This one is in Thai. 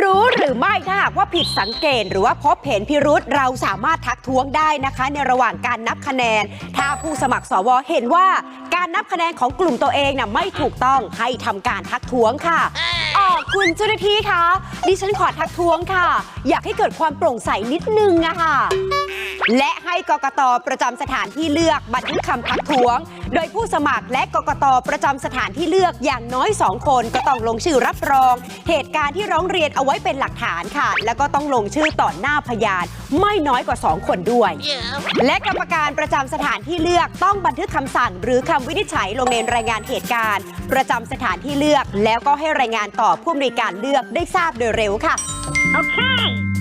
รู้หรือไม่ถ้าหากว่าผิดสังเกต หรือว่าพบเห็นพิรุษเราสามารถทักท้วงได้นะคะ ในระหว่างการนับคะแนน ถ้าผู้สมัครสวเห็นว่าการนับคะแนนของกลุ่มตัวเองน่ะไม่ถูกต้องให้ทำการทักท้วงค่ะออคุณเจ้าหน้าที่คะดิฉันขอทักท้วงค่ะ อยากให้เกิดความโปร่งใสนิดนึงอะค่ะ และให้กกตประจำสถานที่เลือกบันทึกคำทักท้วง โดยผู้สมัครและกกตประจำสถานที่เลือกอย่างน้อย 2 คนก็ต้องลงชื่อรับรอง เหตุการณ์ที่ร้องเรียนเอาไว้เป็นหลักฐานค่ะ แล้วก็ต้องลงชื่อต่อหน้าพยาน ไม่น้อยกว่า 2 คนด้วย และกรรมการประจำสถานที่เลือกต้องบันทึกคำสั่ง หรือคำวินิจฉัยลงในรายงานเหตุการณ์ ประจำสถานที่เลือก แล้วก็ให้รายงานต่อผู้อำนวยการเลือกได้ทราบโดยเร็วค่ะ Okay.